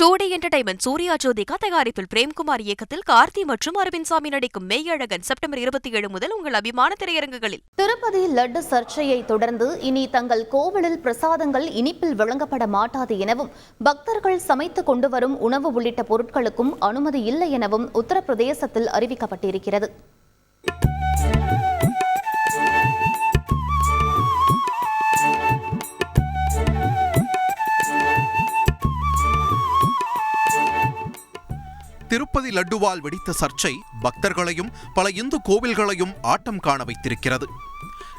டூடி entertainment Suriya Jyothika தயாரிப்பில் பிரேம்குமார் இயக்கத்தில் கார்த்தி மற்றும் அரவிந்த் சாமி நடிக்கும் மெய்யழகன் செப்டம்பர் இருபத்தி ஏழு முதல் உங்கள் அபிமான திரையரங்குகளில். திருப்பதி லட்டு சர்ச்சையை தொடர்ந்து இனி தங்கள் கோவிலில் பிரசாதங்கள் இனிப்பில் வழங்கப்பட மாட்டாது எனவும் பக்தர்கள் சமைத்து கொண்டு வரும் உணவு உள்ளிட்ட பொருட்களுக்கும் அனுமதி இல்லை எனவும் உத்தரப்பிரதேசத்தில் அறிவிக்கப்பட்டிருக்கிறது. திருப்பதி லட்டுவால் வெடித்த சர்ச்சை பக்தர்களையும் பல இந்து கோவில்களையும் ஆட்டம் காண வைத்திருக்கிறது.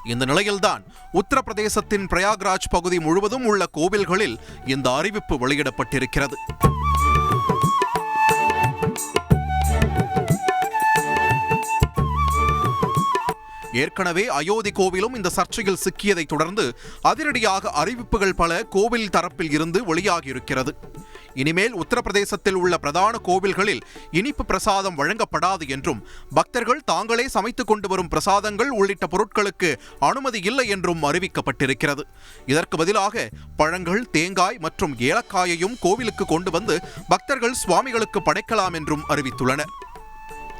இந்த நிலையில்தான் உத்தரப்பிரதேசத்தின் பிரயாக்ராஜ் பகுதி முழுவதும் உள்ள கோவில்களில் இந்த அறிவிப்பு வெளியிடப்பட்டிருக்கிறது. ஏற்கனவே அயோத்தி கோவிலும் இந்த சர்ச்சையில் சிக்கியதை தொடர்ந்து அதிரடியாக அறிவிப்புகள் பல கோவில் தரப்பில் இருந்து வெளியாகியிருக்கிறது. இனிமேல் உத்தரப்பிரதேசத்தில் உள்ள பிரதான கோவில்களில் இனிப்பு பிரசாதம் வழங்கப்படாது என்றும் பக்தர்கள் தாங்களே சமைத்துக் கொண்டு வரும் பிரசாதங்கள் உள்ளிட்ட பொருட்களுக்கு அனுமதி இல்லை என்றும் அறிவிக்கப்பட்டிருக்கிறது. இதற்கு பதிலாக பழங்கள் தேங்காய் மற்றும் ஏலக்காயையும் கோவிலுக்கு கொண்டு வந்து பக்தர்கள் சுவாமிகளுக்கு படைக்கலாம் என்றும் அறிவித்துள்ளனர்.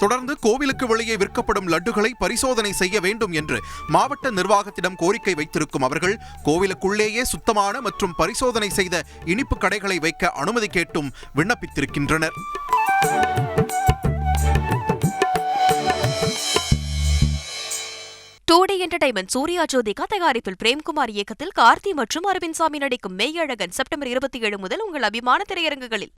தொடர்ந்து கோவிலுக்கு வெளியே விற்கப்படும் லட்டுகளை பரிசோதனை செய்ய வேண்டும் என்று மாவட்ட நிர்வாகத்திடம் கோரிக்கை வைத்திருக்கும் அவர்கள் கோவிலுக்குள்ளேயே சுத்தமான மற்றும் பரிசோதனை செய்த இனிப்பு கடைகளை வைக்க அனுமதி கேட்டும் விண்ணப்பித்திருக்கின்றனர். Two D entertainment Suriya Jyothika தயாரிப்பில் பிரேம்குமார் இயக்கத்தில் கார்த்தி மற்றும் அரவிந்த் சாமி நடிக்கும் மெய்யழகன் செப்டம்பர் இருபத்தி ஏழு முதல் உங்கள் அபிமான திரையரங்குகளில்.